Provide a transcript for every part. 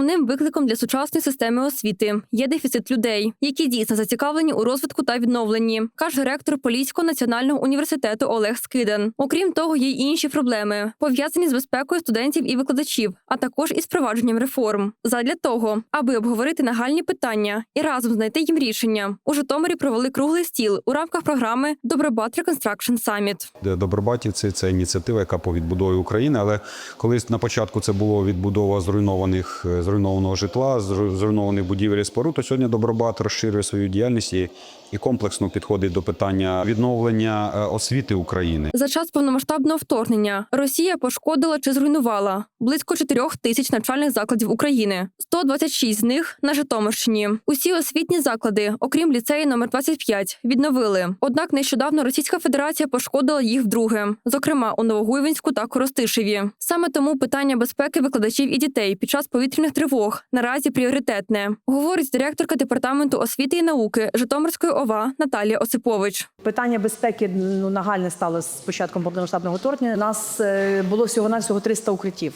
Основним викликом для сучасної системи освіти є дефіцит людей, які дійсно зацікавлені у розвитку та відновленні, каже ректор Поліського національного університету Олег Скидан. Окрім того, є й інші проблеми, пов'язані з безпекою студентів і викладачів, а також із впровадженням реформ. Задля того, аби обговорити нагальні питання і разом знайти їм рішення, у Житомирі провели круглий стіл у рамках програми Добробат Summit. Де Добробатівці це ініціатива, яка по відбудові України. Але колись на початку це було відбудова зруйнованих е, зруйнованого житла, зруйнованих будівель і споруд. То сьогодні Добробат розширює свою діяльність і, і комплексно підходить до питання відновлення е, освіти України. За час повномасштабного вторгнення Росія пошкодила чи зруйнувала близько 4 тисяч навчальних закладів України, 126 з них на Житомирщині. Усі освітні заклади, окрім ліцею номер 25, відновили. Однак нещодавно Російська Федерація пошкодила їх вдруге, зокрема у Новогуйвинську та Коростишеві. Саме тому питання безпеки викладачів і дітей під час повітряних тривог наразі пріоритетне, говорить директорка департаменту освіти і науки Житомирської ОВА Наталія Осипович. Питання безпеки ну нагальне стало з початком повномасштабного вторгнення. У нас е, було всього навсього 300 укриттів.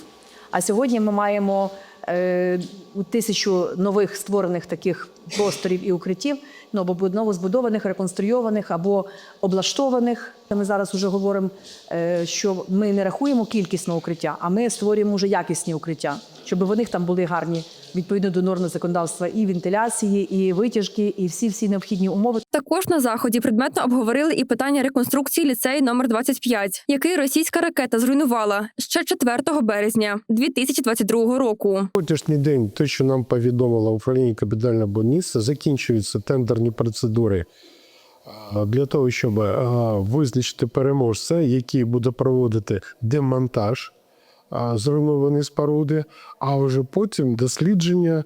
А сьогодні ми маємо тисячу нових створених таких просторів і укриттів, ну або новозбудованих, реконструйованих або облаштованих. Ми зараз вже говоримо, е, що ми не рахуємо кількісне укриття, а ми створюємо вже якісні укриття, щоб у них там були гарні відповідно до норм законодавства і вентиляції, і витяжки, і всі всі необхідні умови. Також на заході предметно обговорили і питання реконструкції ліцею номер 25, який російська ракета зруйнувала ще 4 березня 2022 року. Сьогоднішній день, те, що нам повідомила управління капітального будівництва, закінчуються тендерні процедури для того, щоб визначити переможця, який буде проводити демонтаж а, зруйнованої споруди, а вже потім дослідження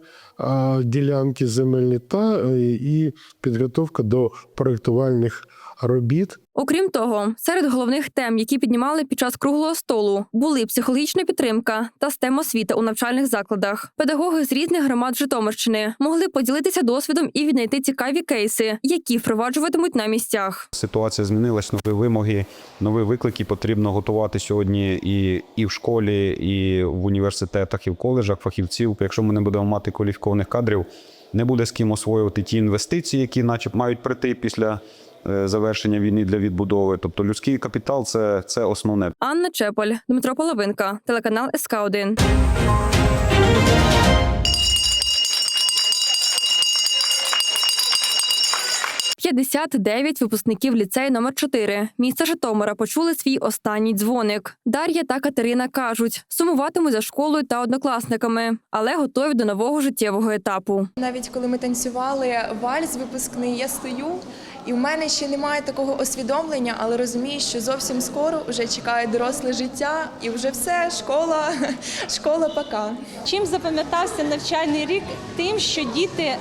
ділянки земельні та е, і підготовка до проєктувальних робіт Окрім того, серед головних тем, які піднімали під час круглого столу, були психологічна підтримка та STEM освіта у навчальних закладах. Педагоги з різних громад Житомирщини могли поділитися досвідом і віднайти цікаві кейси, які впроваджуватимуть на місцях. Ситуація змінилась, нові вимоги, нові виклики потрібно готувати сьогодні і, і в школі, і в університетах, і в коледжах фахівців. Якщо ми не будемо мати кваліфікованих кадрів, не буде з ким освоювати ті інвестиції, які наче мають прийти після завершення війни для відбудови. Тобто людський капітал це, це основне. Анна Чеполь, Дмитро Половинка, телеканал СК 1 59 випускників ліцею номер 4 міста Житомира почули свій останній дзвоник. Дар'я та Катерина кажуть, сумуватимуть за школою та однокласниками, але готові до нового життєвого етапу. Навіть коли ми танцювали вальс випускний, я стою, і в мене ще немає такого усвідомлення, але розумію, що зовсім скоро вже чекає доросле життя, і вже все, школа, школа пока. Чим запам'ятався навчальний рік? Тим, що діти е,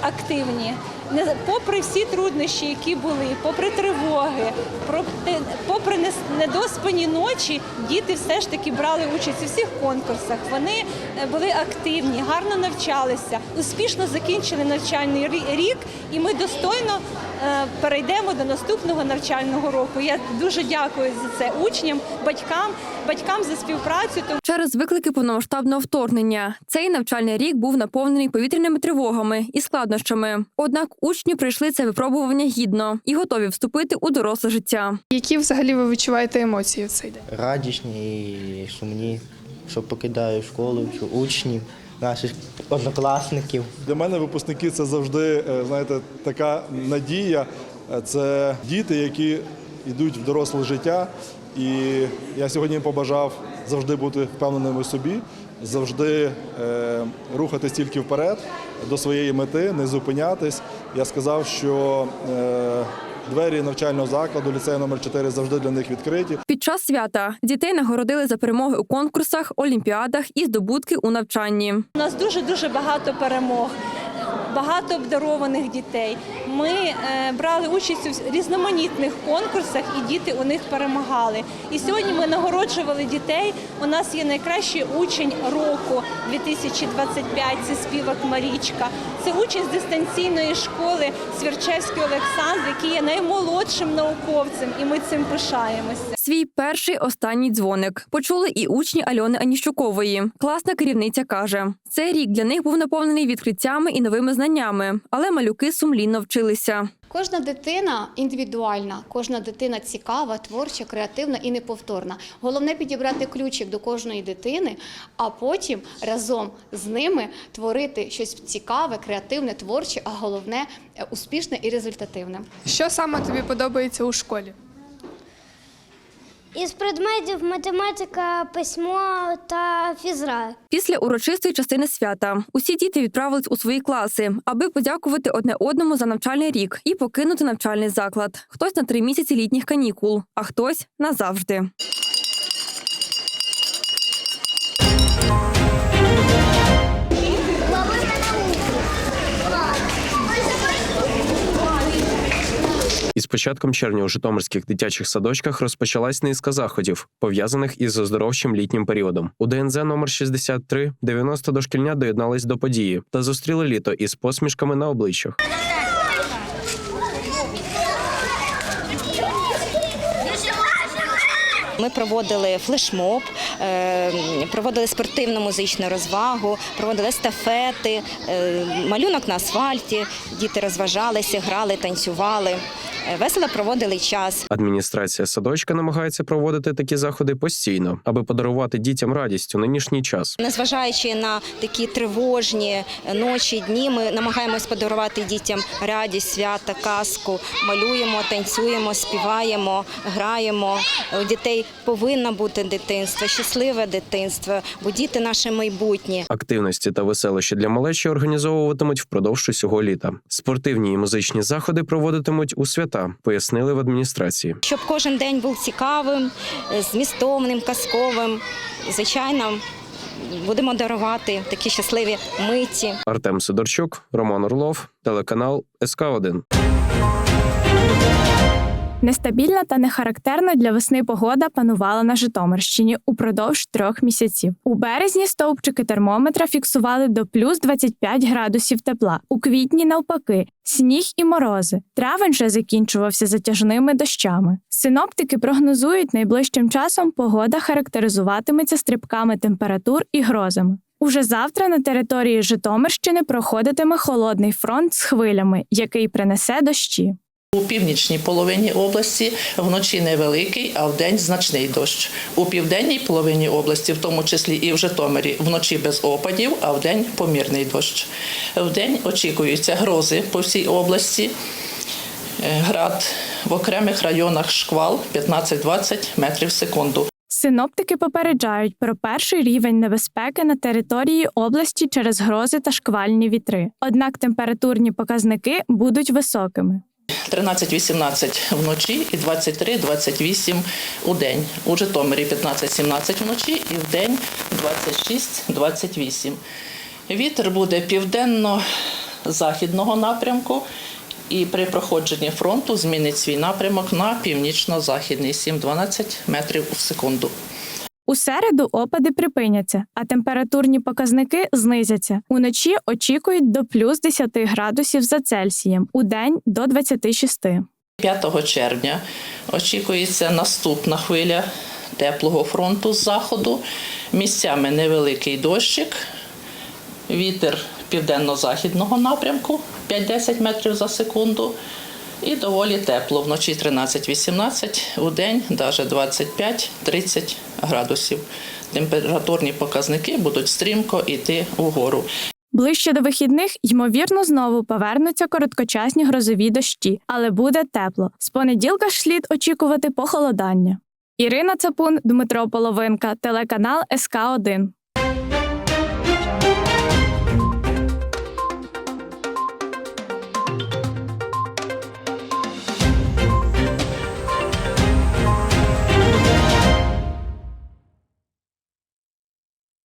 активні. Не попри всі труднощі, які були, попри тривоги, проте- попри нес- недоспані ночі, діти все ж таки брали участь у всіх конкурсах. Вони е, були активні, гарно навчалися, успішно закінчили навчальний рі- рік, і ми достойно е, перейдемо до наступного навчального року. Я дуже дякую за це учням, батькам, батькам за співпрацю. тому Через виклики повномасштабного вторгнення цей навчальний рік був наповнений повітряними тривогами і складнощами. Однак учні прийшли це випробування гідно і готові вступити у доросле життя. Які взагалі ви відчуваєте емоції в цей день? радісні і сумні, що покидаю школу, що учнів, наших однокласників. Для мене випускники це завжди е, знаєте, така надія. Це діти, які йдуть в доросле життя. І я сьогодні побажав завжди бути впевненими в собі, завжди е, рухатись тільки вперед до своєї мети, не зупинятись. Я сказав, що е, двері навчального закладу, ліцею номер 4 завжди для них відкриті. Під час свята дітей нагородили за перемоги у конкурсах, олімпіадах і здобутки у навчанні. У нас дуже дуже багато перемог, багато обдарованих дітей. Ми е, брали участь у різноманітних конкурсах, і діти у них перемагали. І сьогодні ми нагороджували дітей. У нас є найкращий учень року 2025 – Це співак Марічка. Це учень з дистанційної школи Свірчевський Олександр, який є наймолодшим науковцем, і ми цим пишаємося. Свій перший останній дзвоник почули і учні Альони Аніщукової. Класна керівниця каже: цей рік для них був наповнений відкриттями і новими знаннями, але малюки сумлінно вчилися. Кожна дитина індивідуальна, кожна дитина цікава, творча, креативна і неповторна. Головне підібрати ключик до кожної дитини, а потім разом з ними творити щось цікаве, креативне, творче, а головне успішне і результативне. Що саме тобі подобається у школі? Із предметів математика, письмо та фізра. Після урочистої частини свята усі діти відправились у свої класи, аби подякувати одне одному за навчальний рік і покинути навчальний заклад. Хтось на три місяці літніх канікул, а хтось назавжди. Із початком червня у Житомирських дитячих садочках розпочалась низка заходів, пов'язаних із оздоровчим літнім періодом. У ДНЗ номер 63 90 дошкільня доєднались до події та зустріли літо із посмішками на обличчях. Ми проводили флешмоб, е, проводили спортивну музичну розвагу, проводили естафети, е, малюнок на асфальті. Діти розважалися, грали, танцювали. Е, Весело проводили час. Адміністрація садочка намагається проводити такі заходи постійно, аби подарувати дітям радість у нинішній час. Незважаючи на такі тривожні ночі, дні, ми намагаємось подарувати дітям радість, свята, казку. Малюємо, танцюємо, співаємо, граємо. У дітей повинно бути дитинство, щасливе дитинство, бо діти наше майбутнє. Активності та веселощі для малечі організовуватимуть впродовж усього літа. Спортивні і музичні заходи проводитимуть у свята, пояснили в адміністрації. Щоб кожен день був цікавим, е, змістовним, казковим. Звичайно, будемо дарувати такі щасливі миті. Артем Сидорчук, Роман Орлов, телеканал СК 1 Нестабільна та нехарактерна для весни погода панувала на Житомирщині упродовж трьох місяців. У березні стовпчики термометра фіксували до плюс 25 градусів тепла. У квітні, навпаки, сніг і морози. Травень же закінчувався затяжними дощами. Синоптики прогнозують, найближчим часом погода характеризуватиметься стрибками температур і грозами. Уже завтра на території Житомирщини проходитиме холодний фронт з хвилями, який принесе дощі. У північній половині області вночі невеликий, а вдень значний дощ. У південній половині області, в тому числі і в Житомирі, вночі без опадів, а вдень помірний дощ. Вдень очікуються грози по всій області. Е, Град в окремих районах шквал 15-20 метрів в секунду. Синоптики попереджають про перший рівень небезпеки на території області через грози та шквальні вітри. Однак температурні показники будуть високими. 13-18 вночі і 23-28 у день. У Житомирі 15-17 вночі і в день 26-28. Вітер буде південно-західного напрямку і при проходженні фронту змінить свій напрямок на північно-західний 7-12 метрів у секунду. У середу опади припиняться, а температурні показники знизяться. Уночі очікують до плюс 10 градусів за Цельсієм, у день до 26. 5 червня очікується наступна хвиля теплого фронту з заходу. Місцями невеликий дощик, вітер південно-західного напрямку 5-10 метрів за секунду. І доволі тепло. Вночі 13-18, у день навіть 25-30 градусів. Температурні показники будуть стрімко йти вгору. Ближче до вихідних, ймовірно, знову повернуться короткочасні грозові дощі, але буде тепло. З понеділка ж слід очікувати похолодання. Ірина Цапун, Дмитро Половинка, телеканал СК 1